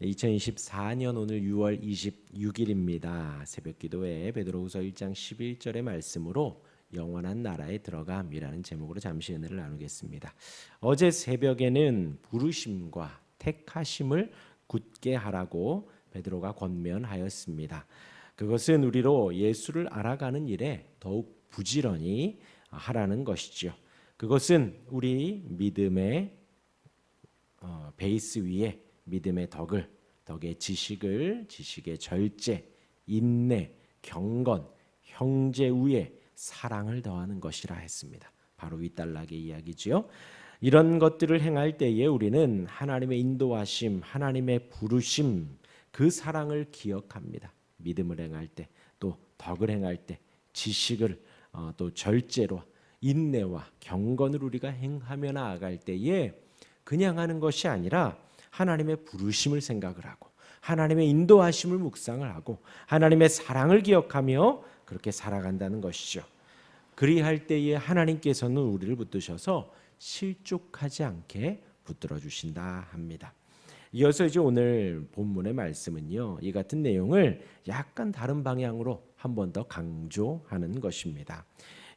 2024년 오늘 6월 26일입니다. 새벽 기도회 베드로후서 1장 11절의 말씀으로 영원한 나라에 들어감이라는 제목으로 잠시 은혜를 나누겠습니다. 어제 새벽에는 부르심과 택하심을 굳게 하라고 베드로가 권면하였습니다. 그것은 우리로 예수를 알아가는 일에 더욱 부지런히 하라는 것이지요. 그것은 우리 믿음의 어, 베이스 위에 믿음의 덕을 덕의 지식을 지식의 절제 인내 경건 형제 위에 사랑을 더하는 것이라 했습니다. 바로 윗단락의 이야기지요. 이런 것들을 행할 때에 우리는 하나님의 인도하심, 하나님의 부르심, 그 사랑을 기억합니다. 믿음을 행할 때, 또 덕을 행할 때, 지식을 어, 또 절제로 인내와 경건을 우리가 행하며 나아갈 때에 그냥 하는 것이 아니라 하나님의 부르심을 생각을 하고 하나님의 인도하심을 묵상을 하고 하나님의 사랑을 기억하며 그렇게 살아간다는 것이죠. 그리할 때에 하나님께서는 우리를 붙드셔서 실족하지 않게 붙들어 주신다 합니다. 이어서 이제 오늘 본문의 말씀은요. 이 같은 내용을 약간 다른 방향으로 한 번 더 강조하는 것입니다.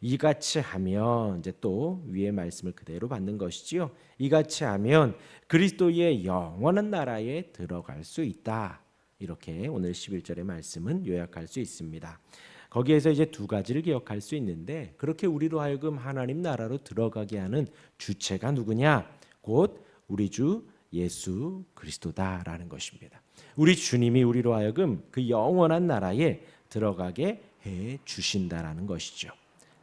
이같이 하면 이제 또 위의 말씀을 그대로 받는 것이지요. 이같이 하면 그리스도의 영원한 나라에 들어갈 수 있다. 이렇게 오늘 11절의 말씀은 요약할 수 있습니다. 거기에서 이제 두 가지를 기억할 수 있는데 그렇게 우리로 하여금 하나님 나라로 들어가게 하는 주체가 누구냐? 곧 우리 주 예수 그리스도다라는 것입니다. 우리 주님이 우리로 하여금 그 영원한 나라에 들어가게 해 주신다라는 것이죠.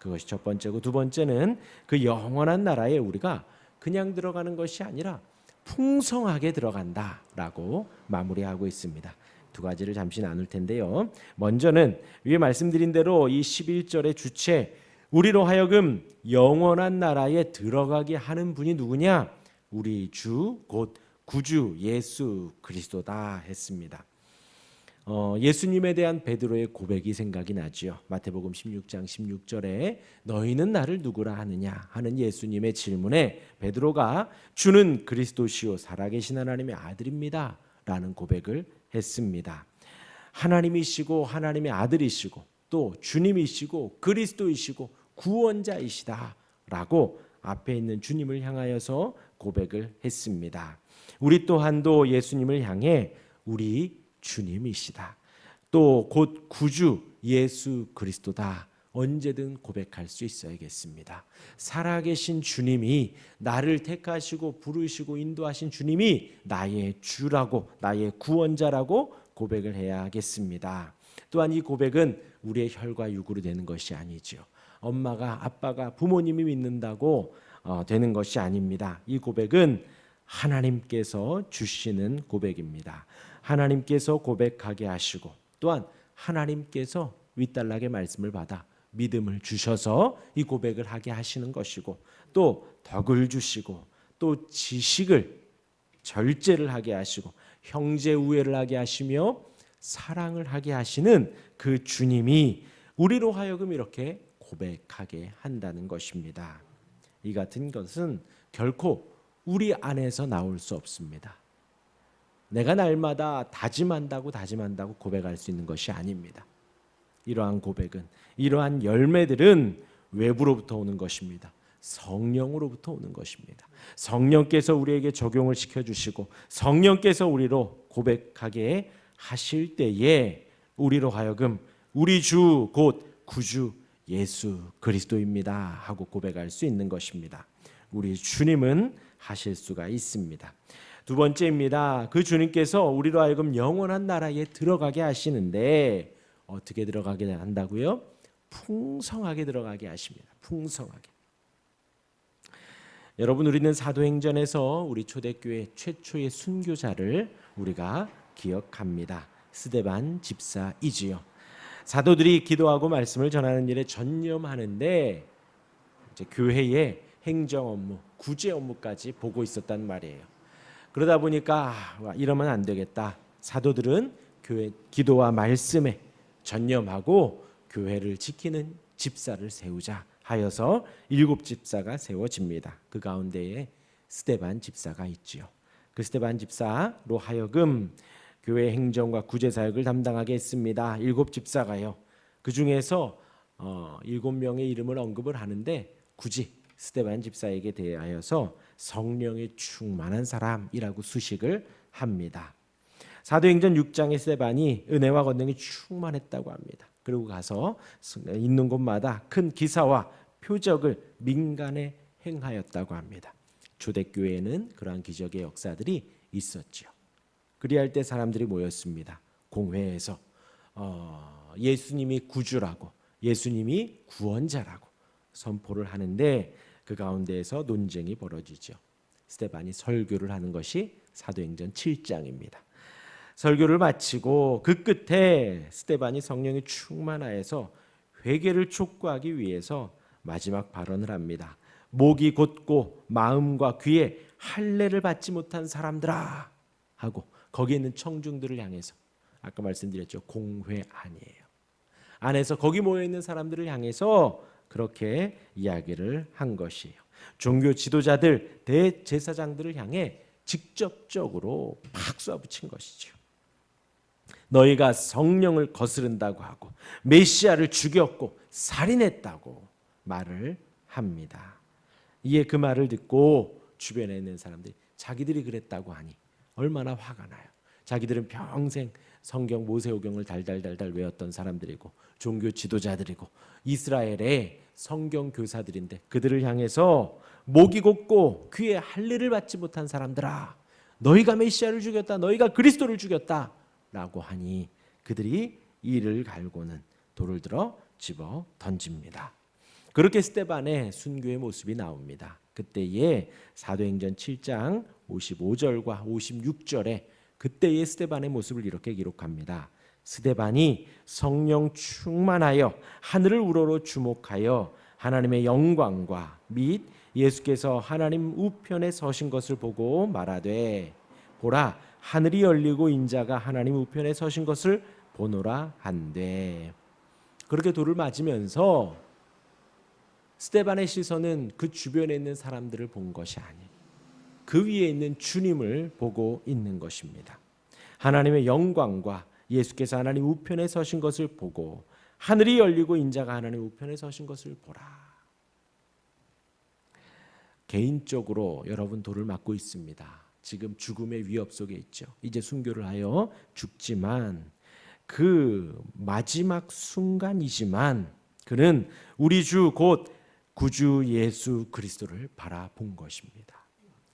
그것이 첫 번째고 두 번째는 그 영원한 나라에 우리가 그냥 들어가는 것이 아니라 풍성하게 들어간다라고 마무리하고 있습니다. 두 가지를 잠시 나눌 텐데요. 먼저는 위에 말씀드린 대로 이 11절의 주체 우리로 하여금 영원한 나라에 들어가게 하는 분이 누구냐? 우리 주 곧 구주 예수 그리스도다 했습니다. 어, 예수님에 대한 베드로의 고백이 생각이 나지요. 마태복음 16장 16절에 너희는 나를 누구라 하느냐 하는 예수님의 질문에 베드로가 주는 그리스도시요 살아계신 하나님의 아들입니다라는 고백을 했습니다. 하나님이시고 하나님의 아들이시고 또 주님이시고 그리스도이시고 구원자이시다라고 앞에 있는 주님을 향하여서 고백을 했습니다. 우리 또한도 예수님을 향해 우리 주님이시다. 또 곧 구주 예수 그리스도다. 언제든 고백할 수 있어야겠습니다. 살아계신 주님이 나를 택하시고 부르시고 인도하신 주님이 나의 주라고 나의 구원자라고 고백을 해야겠습니다. 또한 이 고백은 우리의 혈과 육으로 되는 것이 아니지요. 엄마가 아빠가 부모님이 믿는다고 어, 되는 것이 아닙니다. 이 고백은 하나님께서 주시는 고백입니다. 하나님께서 고백하게 하시고 또한 하나님께서 윗달락의 말씀을 받아 믿음을 주셔서 이 고백을 하게 하시는 것이고 또 덕을 주시고 또 지식을 절제를 하게 하시고 형제 우애를 하게 하시며 사랑을 하게 하시는 그 주님이 우리로 하여금 이렇게 고백하게 한다는 것입니다. 이 같은 것은 결코 우리 안에서 나올 수 없습니다. 내가 날마다 다짐한다고 다짐한다고 고백할 수 있는 것이 아닙니다. 이러한 고백은 이러한 열매들은 외부로부터 오는 것입니다. 성령으로부터 오는 것입니다. 성령께서 우리에게 적용을 시켜 주시고 성령께서 우리로 고백하게 하실 때에 우리로 하여금 우리 주 곧 구주 예수 그리스도입니다 하고 고백할 수 있는 것입니다. 우리 주님은 하실 수가 있습니다. 두 번째입니다. 그 주님께서 우리로 하여금 영원한 나라에 들어가게 하시는데 어떻게 들어가게 한다고요? 풍성하게 들어가게 하십니다. 풍성하게. 여러분 우리는 사도행전에서 우리 초대교회 최초의 순교자를 우리가 기억합니다. 스데반 집사이지요. 사도들이 기도하고 말씀을 전하는 일에 전념하는데 이제 교회의 행정 업무, 구제 업무까지 보고 있었단 말이에요. 그러다 보니까 아, 이러면 안 되겠다. 사도들은 교회 기도와 말씀에 전념하고 교회를 지키는 집사를 세우자 하여서 일곱 집사가 세워집니다. 그 가운데에 스데반 집사가 있지요. 그 스테반 집사로 하여금 교회 행정과 구제 사역을 담당하게 했습니다. 일곱 집사가요. 그 중에서 어, 일곱 명의 이름을 언급을 하는데 굳이 스테반 집사에게 대하여서 성령의 충만한 사람이라고 수식을 합니다. 사도행전 6장의 스테반이 은혜와 권능이 충만했다고 합니다. 그리고 가서 있는 곳마다 큰 기사와 표적을 민간에 행하였다고 합니다. 초대교회에는 그러한 기적의 역사들이 있었죠. 그리할 때 사람들이 모였습니다. 공회에서 어, 예수님이 구주라고 예수님이 구원자라고 선포를 하는데 그 가운데에서 논쟁이 벌어지죠. 스테반이 설교를 하는 것이 사도행전 7장입니다. 설교를 마치고 그 끝에 스테반이 성령이 충만하여서 회개를 촉구하기 위해서 마지막 발언을 합니다. 목이 곧고 마음과 귀에 할례를 받지 못한 사람들아 하고 거기에 있는 청중들을 향해서 아까 말씀드렸죠 공회 아니에요. 안에서 거기 모여 있는 사람들을 향해서 그렇게 이야기를 한 것이에요. 종교 지도자들 대제사장들을 향해 직접적으로 팍 쏴붙인 것이죠. 너희가 성령을 거스른다고 하고 메시아를 죽였고 살인했다고 말을 합니다. 이에 그 말을 듣고 주변에 있는 사람들이 자기들이 그랬다고 하니 얼마나 화가 나요. 자기들은 평생 성경 모세오경을 달달달달 외웠던 사람들이고 종교 지도자들이고 이스라엘의 성경 교사들인데 그들을 향해서 목이 곧고 귀에 할례를 받지 못한 사람들아 너희가 메시아를 죽였다 너희가 그리스도를 죽였다라고 하니 그들이 이를 갈고는 돌을 들어 집어 던집니다. 그렇게 스테반의 순교의 모습이 나옵니다. 그때에 사도행전 7장 55절과 56절에 그때의 스테반의 모습을 이렇게 기록합니다. 스테반이 성령 충만하여 하늘을 우러러 주목하여 하나님의 영광과 및 예수께서 하나님 우편에 서신 것을 보고 말하되 보라 하늘이 열리고 인자가 하나님 우편에 서신 것을 보노라 한데 그렇게 돌을 맞으면서 스테반의 시선은 그 주변에 있는 사람들을 본 것이 아니 그 위에 있는 주님을 보고 있는 것입니다. 하나님의 영광과 예수께서 하나님 우편에 서신 것을 보고 하늘이 열리고 인자가 하나님 우편에 서신 것을 보라. 개인적으로 여러분 돌을 맞고 있습니다. 지금 죽음의 위협 속에 있죠. 이제 순교를 하여 죽지만 그 마지막 순간이지만 그는 우리 주 곧 구주 예수 그리스도를 바라본 것입니다.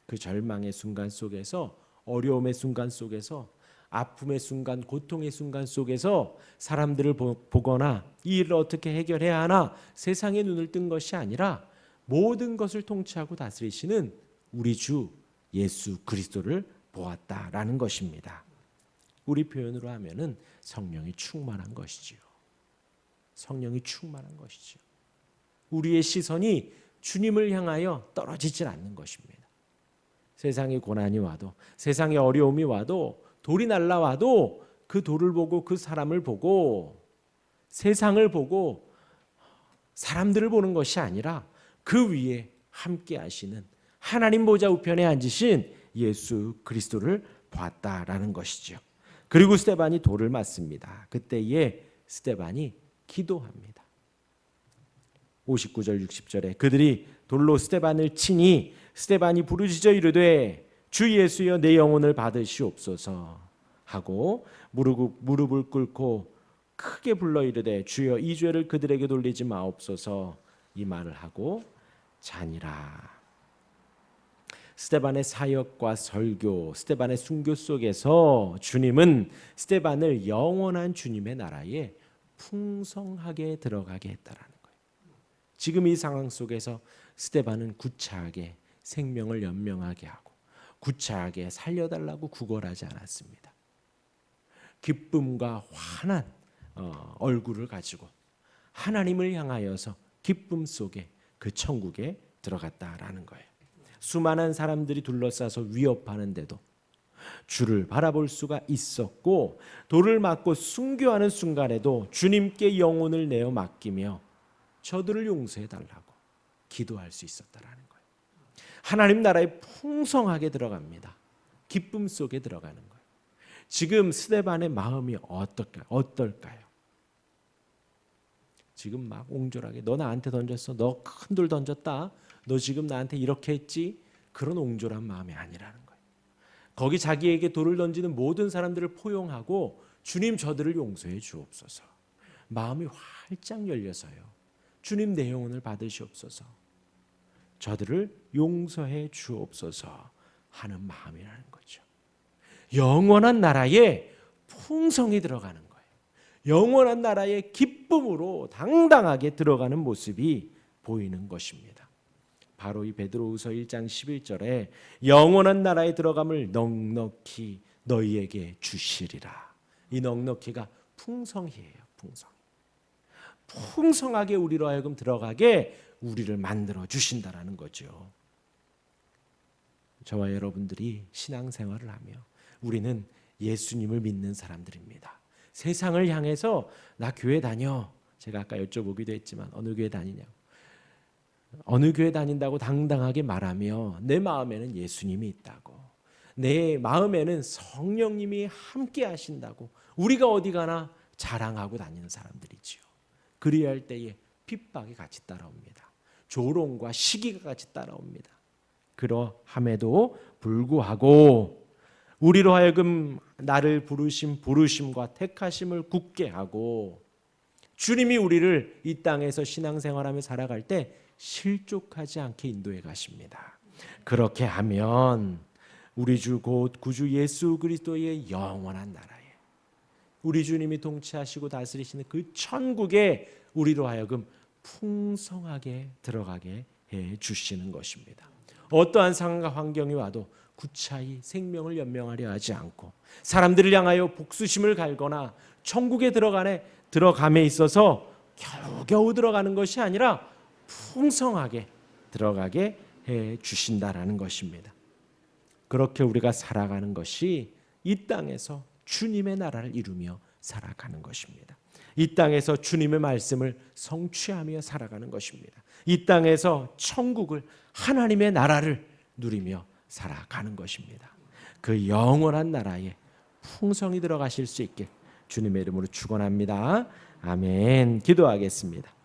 그 절망의 순간 속에서 어려움의 순간 속에서 아픔의 순간, 고통의 순간 속에서 사람들을 보 거나 이 일을 어떻게 해결해야 하나 세상의 눈을 뜬 것이 아니라 모든 것을 통치하고 다스리시는 우리 주 예수 그리스도를 보았다라는 것입니다. 우리 표현으로 하면은 성령이 충만한 것이지요. 성령이 충만한 것이죠. 우리의 시선이 주님을 향하여 떨어지질 않는 것입니다. 세상의 고난이 와도 세상의 어려움이 와도 돌이 날라와도 그 돌을 보고 그 사람을 보고 세상을 보고 사람들을 보는 것이 아니라 그 위에 함께 하시는 하나님 보좌 우편에 앉으신 예수 그리스도를 보았다라는 것이죠. 그리고 스테반이 돌을 맞습니다. 그때에 스테반이 기도합니다. 59절 60절에 그들이 돌로 스테반을 치니 스테반이 부르짖어 이르되 주 예수여 내 영혼을 받으시옵소서 하고 무릎, 무릎을 꿇고 크게 불러 이르되 주여 이 죄를 그들에게 돌리지 마옵소서 이 말을 하고 자니라. 스테반의 사역과 설교, 스테반의 순교 속에서 주님은 스테반을 영원한 주님의 나라에 풍성하게 들어가게 했다라는 거예요. 지금 이 상황 속에서 스테반은 구차하게 생명을 연명하게 하고 구차하게 살려달라고 구걸하지 않았습니다. 기쁨과 환한 어, 얼굴을 가지고 하나님을 향하여서 기쁨 속에 그 천국에 들어갔다라는 거예요. 수많은 사람들이 둘러싸서 위협하는데도 주를 바라볼 수가 있었고 돌을 맞고 순교하는 순간에도 주님께 영혼을 내어 맡기며 저들을 용서해 달라고 기도할 수 있었다라는 거예요. 하나님 나라에 풍성하게 들어갑니다. 기쁨 속에 들어가는 거예요. 지금 스데반의 마음이 어떨까 어떨까요? 지금 막 옹졸하게 너 나한테 던졌어. 너 큰 돌 던졌다. 너 지금 나한테 이렇게 했지. 그런 옹졸한 마음이 아니라는 거예요. 거기 자기에게 돌을 던지는 모든 사람들을 포용하고 주님 저들을 용서해 주옵소서. 마음이 활짝 열려서요. 주님 내 영혼을 받으시옵소서. 저들을 용서해 주옵소서 하는 마음이라는 거죠. 영원한 나라에 풍성이 들어가는 거예요. 영원한 나라의 기쁨으로 당당하게 들어가는 모습이 보이는 것입니다. 바로 이 베드로후서 1장 11절에 영원한 나라에 들어감을 넉넉히 너희에게 주시리라. 이 넉넉히가 풍성이에요. 풍성. 풍성하게 우리로 하여금 들어가게 우리를 만들어 주신다라는 거죠. 저와 여러분들이 신앙생활을 하며 우리는 예수님을 믿는 사람들입니다. 세상을 향해서 나 교회 다녀. 제가 아까 여쭤보기도 했지만 어느 교회 다니냐고. 어느 교회 다닌다고 당당하게 말하며 내 마음에는 예수님이 있다고. 내 마음에는 성령님이 함께 하신다고. 우리가 어디 가나 자랑하고 다니는 사람들이지요. 그리할 때에 핍박이 같이 따라옵니다. 조롱과 시기가 같이 따라옵니다. 그러함에도 불구하고 우리로 하여금 나를 부르심 부르심과 택하심을 굳게 하고 주님이 우리를 이 땅에서 신앙생활하며 살아갈 때 실족하지 않게 인도해 가십니다. 그렇게 하면 우리 주 곧 구주 예수 그리스도의 영원한 나라에 우리 주님이 통치하시고 다스리시는 그 천국에 우리로 하여금 풍성하게 들어가게 해 주시는 것입니다. 어떠한 상황과 환경이 와도 구차히 생명을 연명하려 하지 않고 사람들을 향하여 복수심을 갈거나 천국에 들어가네 들어감에 있어서 겨우겨우 들어가는 것이 아니라 풍성하게 들어가게 해 주신다라는 것입니다. 그렇게 우리가 살아가는 것이 이 땅에서 주님의 나라를 이루며 살아가는 것입니다. 이 땅에서 주님의 말씀을 성취하며 살아가는 것입니다. 이 땅에서 천국을 하나님의 나라를 누리며 살아가는 것입니다. 그 영원한 나라에 풍성이 들어가실 수 있게 주님의 이름으로 축원합니다. 아멘. 기도하겠습니다.